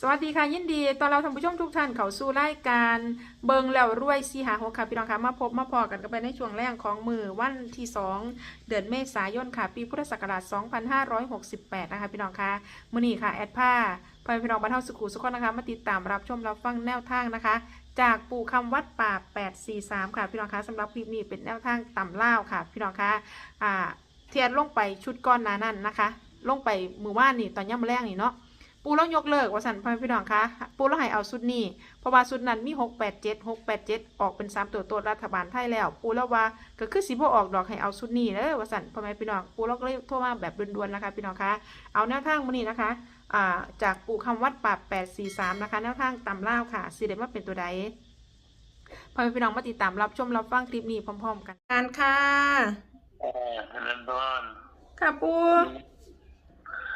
สวัสดีค่ะยินดีตอนเราท่านผู้ชมทุกท่านเข้าสู่รายการเบิงแล้วรวยสีหาหกค่ะพี่น้องค่ะมาพบมาพอกันกันไปในช่วงแรกของมือวันที่ 2 เดือนเมษายนค่ะ ปีพุทธศักราช 2568 นะคะพี่น้องค่ะมื้อนี้ค่ะ แอดผ้าพ่อพี่น้องบ้านเฮาสุขุสุขนะคะมาติดตามรับชมรับฟังแนวทางนะคะ จากปู่คำวัดป่า 843 ค่ะพี่น้องคะสำหรับคลิปนี้เป็นแนวทางต่ำเล่าค่ะ พี่น้องคะอ่าเทียนลงไปชุดก้อนนานั่นนะคะ ลงไปมือว่านนี่ตอนย่ำแรกนี่เนาะ ปูเรายกเลิกว่าสันพ่อแม่พี่น้องคะปูเราให้เอาสุดนี้เพราะว่าสุดนั้นมีหกแปดเจ็ดหกแปดเจ็ดออกเป็นสามตัวตัวรัฐบาลไทยแล้ว ปูเราว่าก็คือสิบ่ออกดอกให้เอาสุดนี้เด้อว่าสันพ่อแม่พี่น้องปูเราก็เลยโทรมาแบบด่วนๆนะคะพี่น้องคะเอาแนวทางมื้อนี้นะคะอ่าจากปูคำวัดป่าแปดสี่สามนะคะแนวทางตำล่าวค่ะสิเดมาเป็นตัวใดพ่อแม่พี่น้องมาติดตามรับชมรับฟังคลิปนี้พร้อม ๆ กันการค่ะเออเรนบอนค่ะปู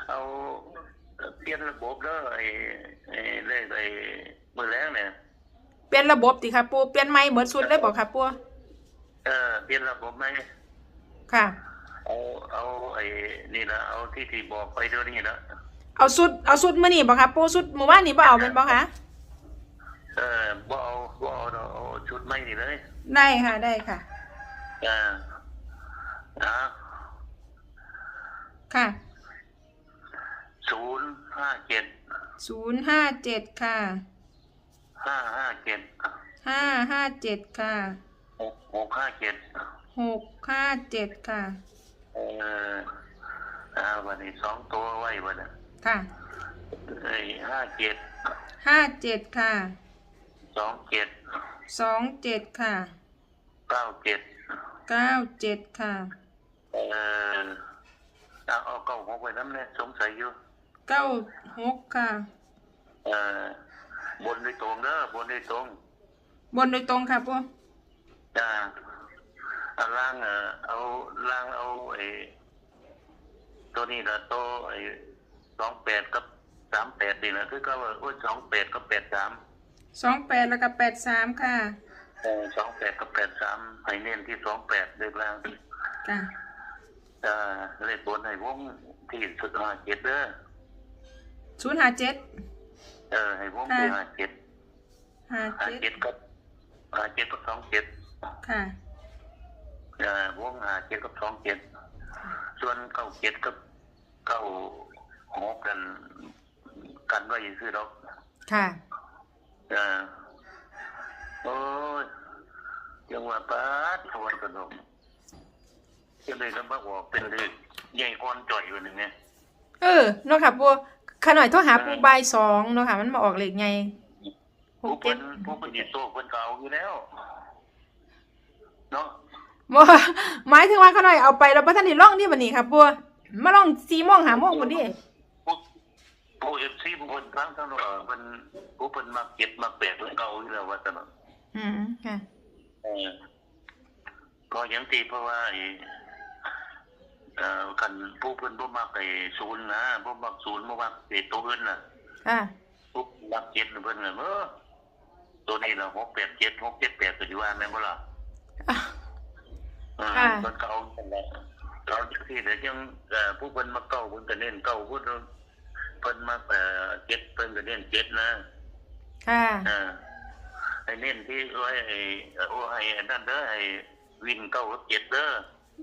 เอา เปลี่ยนระบบเด้อไอ้ไอ้เลขไอ้มือแรงเนี่ยเปลี่ยนระบบติค่ะปูเปลี่ยนไม้เบิดสุดเลยบอกค่ะปูเออเปลี่ยนระบบไหมค่ะ เอาเอาไอ้นี่นะเอาที่ที่บอกไปเดี๋ยวนี้นะเอาสุดเอาสุดมื้อนี้บ่คะปูสุดเมื่อวานนี้บ่เอาเป็นบ่คะเออบ่เอาบ่เอาดอกเอาชุดใหม่นี่เลยได้ค่ะได้ค่ะอ่านะค่ะศูนย์ ห้าเจ็ดศูนย์ห้าเจ็ดค่ะห้าห้าเจ็ดห้าห้าเจ็ดค่ะหกหกห้าเจ็ดหกห้าเจ็ดค่ะ เอออ่าวันนี้สองตัวไว้วันนี้ค่ะไอ้ห้าเจ็ดห้าเจ็ดค่ะสองเจ็ดสองเจ็ดค่ะเก้าเจ็ดเก้าเจ็ดค่ะ เออเอาเอาเก้าหกไว้น้ำเนี่ยสงสัยอยู่ เก้าหกค่ะเออบนโดยตรงเด้อบนโดยตรงบนโดยตรงค่ะปูอ่าเอาล่างเออเอาล่างเอาไอ้ตัวนี้ละตัวไอ้สองแปดกับสามแปดนี่นะคือก็ว่าโอ้ยสองแปดกับแปดสามสองแปดแล้วก็แปดสามค่ะเออสองแปดกับแปดสามให้เน้นที่สองแปดเลยล่างค่ะเออเลขบนให้วงที่สุดห้าเจ็ดเด้อ ศูนย์ห้าเจ็ดเออให้วงที่ห้าเจ็ดห้าห้าเจ็เจ็ดดกับห้าเจ็ดกับสองเจ็ดค่ะ เอ่อวงห้าเจ็ดกับสองเจ็ดส่วนเก้าเจ็ดกับเก้าหกกัน กันไว้ซื้อดอก ค่ะ เออโอ้ยจังหวะป้าดทวนกันดอกจะเลยลำบากออกเป็นเลยใหญ่ก้อนจ่อยอยู่หนึ่งเนี่ยเออเนาะค่ะปู ขน่อยโทรหาปูใบายสองเนาะค่ะ มันมาออกเลขไงหผู้กเจ็เพิ่ดนผู้เพิ่นหยิบโซ่เพิ่นก็เอาอยู่แล้ว เนาะบ่หมายถึงว่าเขาหน่อยเอาไปแล้วบ่ทันได้ล่องนี่บัดนี้ครับบัวมาล่อง4โมง5โมงพุ่นดิผู้ผู้เอฟซีผู้เพิ่นทั้งทั้งเออเพิ่นผู้เพิ่นมาเก็บมาแปดเพิ่นก็เอาอยู่แล้วว่าซั่นน่ะอืมค่ะ เออก็ยังตีเพราะว่าไอ้ เอ่อกันผู้เพิ่นบ่มักไอ้ศูนย์นะบ่มักศูนย์บ่มักไอ้ตัวอื่นน่ะค่ะผู้มักเจ็ดเพิ่นน่ะเออตัวนี้ล่ะ6 8 7 6 7 8ก็สิว่าแม่นบ่ล่ะอะเออค่ะเพิ่นก็เอานั่นแหละเราจังซี่เดี๋ยวยังเอ่อผู้เพิ่นมาเก้าเพิ่นก็เน้นเก้าผู้เพิ่นมาเอ่อเจ็ดเพิ่นก็เน้นเจ็ดนะค่ะเออไอ้เน้นที่ไว้ไอ้โอ้ให้อันนั่นเด้อไอ้วินเก้ากับเจ็ดเด้อ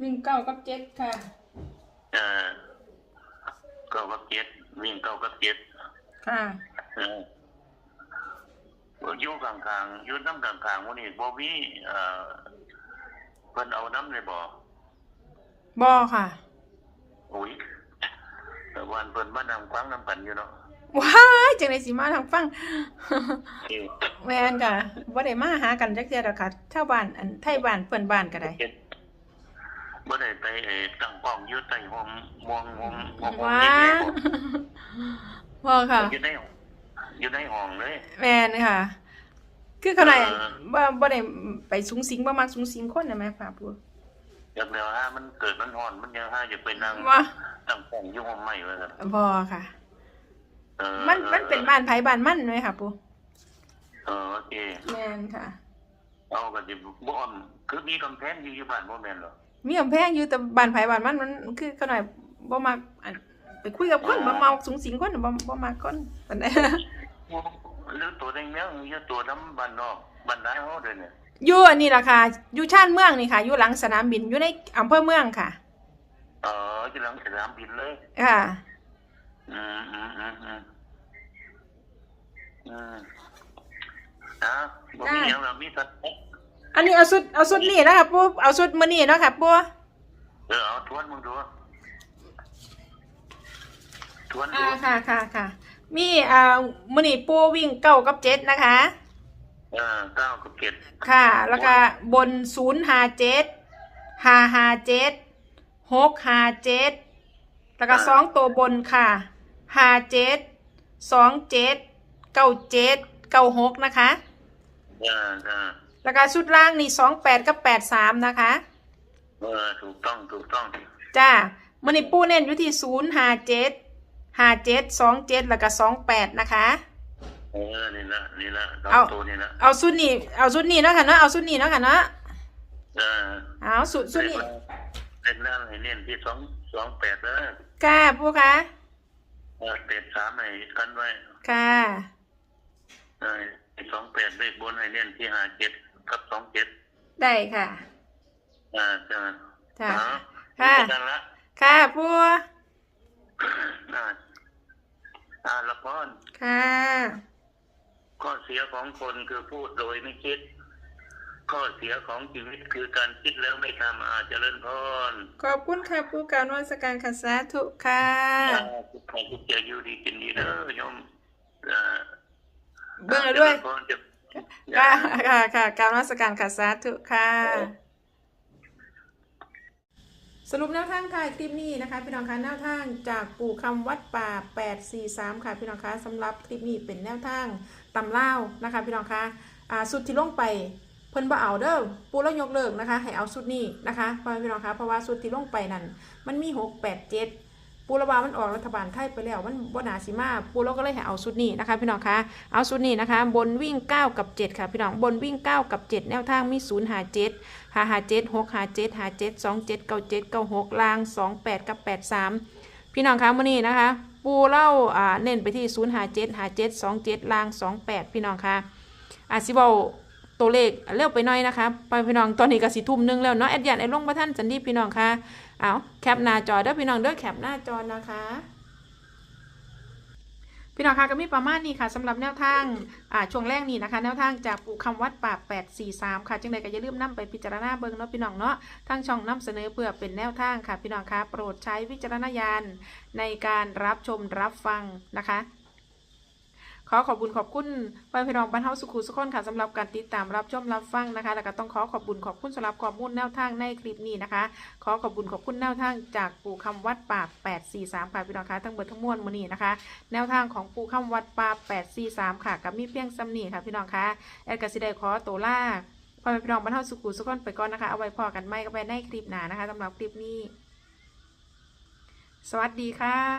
วิ่งเก้ากับเจ็ดค่ะ เออเก้ากับเจ็ดวิ่งเก้ากับเจ็ดค่ะเอออยู่กลางๆอยู่น้ำกลางๆวันนี้บ่มีเอ่อเพิ่นเอาน้ำเลยบ่บ่ค่ะ อุ้ยแต่วันเพิ่นมานั่งฟังน้ำกันอยู่เนาะว้ายจังได๋สิมาทางฟัง เออแม่นค่ะบ่ได้มาหากันจักเทื่อดอกค่ะชาวบ้านอันไทยบ้านเพื่อนบ้านก็ได้เจ็ด บ่ได้ไปเอ่อตั้งกล้องอยู่ใต้ห้องมองห้องห้องว้าเล็กเลยบ่บ่ค่ะ อยู่ในอยู่ในห้องเลยแม่นค่ะ คือเขาหน่อยเออบ่บ่ได้ไปสูงสิงบ่มักสูงสิงคนน่ะแม่ค่ะปูอยากแล้วฮะมันเกิดมันร้อนมันยังฮะอยากไปนั่งว่าตั้งกล้องอยู่ห้องใหม่ไว้ครับบ่ค่ะ เออมันมันเป็นบ้านไผบ้านมันไหมค่ะปูเออโอเคแม่นค่ะ เอาก็สิบ่อ้อมคือมีกำแพงอยู่อยู่บ้านบ่แม่นเหรอ มีกำแพงอยู่แต่บ้านไผบ้านมันมันคือเขาหน่อยบ่มักอันไปคุยกับคนบ่เมาสูงสิงคนบ่บ่มักคนปานใดหรือตัวแดงเนี้ยหรือตัวน้ำบันนอกบันไดเขาเดินเนี่ยอยู่อันนี้ล่ะค่ะอยู่ชานเมืองนี่ค่ะอยู่หลังสนามบินอยู่ในอำเภอเมืองค่ะเออจะหลังสนามบินเลยค่ะอืมอืมอืมอืมอืมอะบ่มีอย่างเรามีสัตว์ อันนี้เอาสุดเอาสุดนี่นะคะปูเอาสุดมื้อนี้เนาะค่ะปูเออเอาทวนมึงดูทวนดูอ่าค่ะค่ะค่ะ มีอ่ามื้อนี้ปูวิ่งเก้ากับเจ็ดนะคะ เออเก้ากับเจ็ดค่ะ แล้วก็บนศูนย์ห้าเจ็ดห้าห้าเจ็ดหกห้าเจ็ดแล้วก็สองตัวบนค่ะห้าเจ็ดสองเจ็ดเก้าเจ็ดเก้าหกนะคะเออเออ แล้วก็ชุดล่างนี่สองแปดกับแปดสามนะคะ เออถูกต้องถูกต้องจ้ามันนี่ปูเน้นอยู่ที่ศูนย์ห้าเจ็ดห้าเจ็ดสองเจ็ดแล้วก็สองแปดนะคะ เออนี่ละนี่ละสองเอาตัวนี่ละเอาชุดนี้เอาชุดนี้เนาะค่ะเนาะเอาชุดนี้เนาะค่ะเนาะเออเอาชุดชุดนี้เล่นนั่นให้เน้นที่สองสองแปดเด้อก้าปูคะเออแปดสามให้กันไว้ค่ะเออสองแปดเลขบนให้เน้นที่ห้าเจ็ด กับสองเจ็ดได้ค่ะ อ่าจ้าจ้ะอ๋อค่ะมีกันละค่ะปูอ่าอ่าละพรค่ะ ข้อเสียของคนคือพูดโดยไม่คิด ข้อเสียของชีวิตคือการคิดแล้วไม่ทำอาจจะเล่นพรขอบคุณค่ะปูการนวัตการค่ะสาธุค่ะทุกคนทุกจะอยู่ดีกินดีเด้อโยมอ่าเบิ่งแล้วด้วยจริญพรจะ ค่ะค่ะค่ะการนวัตการค่ะสาธุค่ะ สรุปแนวทางถ่ายคลิปนี้นะคะ พี่น้องคะแนวทางจากปู่คำวัดป่า 843 ค่ะพี่น้องคะสำหรับคลิปนี้เป็นแนวทางตำเล่านะคะ พี่น้องคะอ่าสุดที่ลงไปเพิ่นบ่เอาเด้อปูแล้วยกเลิกนะคะ ให้เอาสุดนี้นะคะเพราะพี่น้องคะเพราะว่าสุดที่ลงไปนั่นมันมี 6 8 7 ปูระบามันออกรัฐบาลไทยไปแล้วมันบ่นาสิมาปูเราก็เลยให้เอาสุดนี้นะคะ พี่น้องคะเอาสุดนี้นะคะ บนวิ่ง 9 กับ 7 ค่ะ พี่น้องบนวิ่ง 9 กับ 7 แนวทางมี0หา7ห้าหาเจ็ดหกหาเจ็ดหาเจ็ดสองเจ็ดเก้าเจ็ดเก้าหกลางสองแปดกับแปดสามพี่น้องคะมื่อนี้นะคะ ปูเล่าอ่าเน้นไปที่ศูนย์หาเจ็ดหาเจ็ดสองเจ็ดลางสองแปดพี่น้องคะอาซิเบาตัวเลขเร็วไปหน่อยนะคะไปพี่น้องตอนนี้ก็สิทุ่มหนึงแล้วเนาะแอดยันไอ้ลงประท่านสันดีพี่น้องคะ เอาแคปหน้าจอเด้อพี่น้องเด้อแคปหน้าจอนะคะ พี่น้องคะก็มีประมาณนี้ค่ะสำหรับแนวทางอ่าช่วงแรกนี้นะคะ แนวทางจากปู่คำวัดป่า843 ค่ะจังใดก็อย่าลืมนํไปพิจารณาเบิ่งเนาะพี่น้องเนาะทางช่องนํเสนอเพื่อเป็นแนวทางค่ะ พี่น้องคะโปรดใช้วิจารณญาณในการรับชมรับฟังนะคะ ขอขอบคุณขอบคุณพ่อพี่น้องบ้านเฮาสุขุสุขคนค่ะสำหรับการติดตามรับชมรับฟังนะคะ แล้วก็ต้องขอขอบคุณขอบคุณสำหรับข้อมูลแนวทางในคลิปนี้นะคะ ขอขอบคุณขอบคุณแนวทางจากปู่คำวัดป่า843ค่ะพี่น้องคะทั้งเบิดทั้งมวลมื้อนี้นะคะ แนวทางของปู่คำวัดป่า843 ค่ะกับมีเพียงซ้ำนี่ค่ะพี่น้องคะแอดกสิได้ขอโตล่าพ่อแม่พี่น้องบ้านเฮาสุขุสุขคนไปก่อนนะคะ เอาไว้พอกันไม่ก็ไปในคลิปหน้านะคะสำหรับคลิปนี้ สวัสดีค่ะ